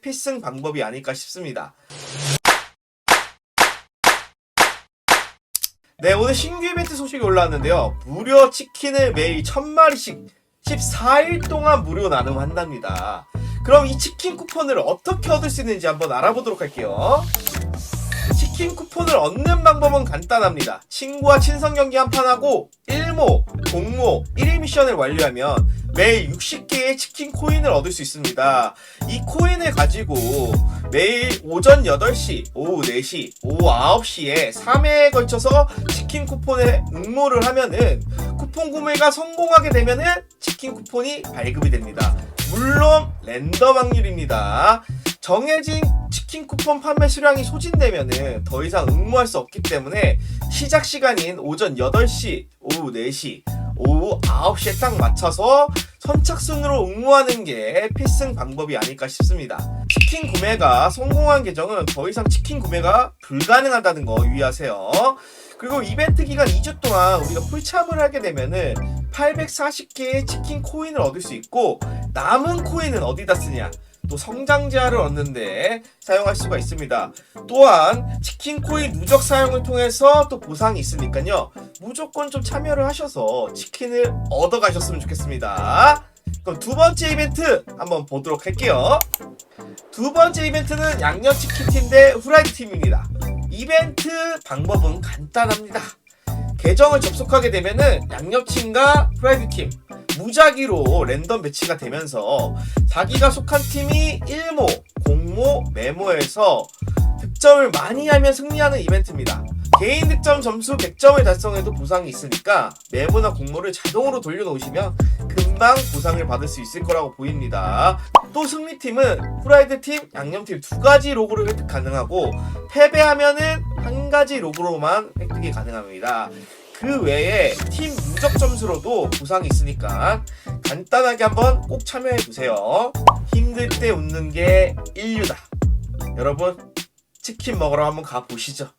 필승 방법이 아닐까 싶습니다. 네, 오늘 신규 이벤트 소식이 올라왔는데요. 무료 치킨을 매일 1000마리씩 14일 동안 무료 나눔한답니다. 그럼 이 치킨 쿠폰을 어떻게 얻을 수 있는지 한번 알아보도록 할게요. 치킨 쿠폰을 얻는 방법은 간단합니다. 친구와 친선 경기 한 판 하고 1모, 공모, 1일 미션을 완료하면 매일 60개의 치킨 코인을 얻을 수 있습니다. 이 코인을 가지고 매일 오전 8시, 오후 4시, 오후 9시에 3회에 걸쳐서 치킨 쿠폰에 응모를 하면은 쿠폰 구매가 성공하게 되면은 치킨 쿠폰이 발급이 됩니다. 물론 랜덤 확률입니다. 정해진 치킨 쿠폰 판매 수량이 소진되면은 더 이상 응모할 수 없기 때문에 시작 시간인 오전 8시, 오후 4시, 오후 9시에 딱 맞춰서 선착순으로 응모하는 게 필승 방법이 아닐까 싶습니다. 치킨 구매가 성공한 계정은 더 이상 치킨 구매가 불가능하다는 거 유의하세요. 그리고 이벤트 기간 2주 동안 우리가 풀참을 하게 되면은 840개의 치킨 코인을 얻을 수 있고 남은 코인은 어디다 쓰냐? 또 성장지하를 얻는데 사용할 수가 있습니다. 또한 치킨 코인 누적 사용을 통해서 또 보상이 있으니까요. 무조건 좀 참여를 하셔서 치킨을 얻어 가셨으면 좋겠습니다. 그럼 두 번째 이벤트 한번 보도록 할게요. 두 번째 이벤트는 양념치킨 팀 대 후라이드 팀입니다. 이벤트 방법은 간단합니다. 계정을 접속하게 되면은 양념팀과 프라이드 팀 무작위로 랜덤 배치가 되면서 자기가 속한 팀이 1모, 공모, 메모에서 득점을 많이 하면 승리하는 이벤트입니다. 개인 득점 점수 100점을 달성해도 보상이 있으니까 메모나 공모를 자동으로 돌려놓으시면 금방 보상을 받을 수 있을 거라고 보입니다. 또 승리팀은 프라이드 팀, 양념팀 두 가지 로고를 획득 가능하고 패배하면은 한 가지 로고로만 획득이 가능합니다. 그 외에 팀 누적 점수로도 보상이 있으니까 간단하게 한번 꼭 참여해 보세요. 힘들 때 웃는 게 인류다. 여러분 치킨 먹으러 한번 가 보시죠.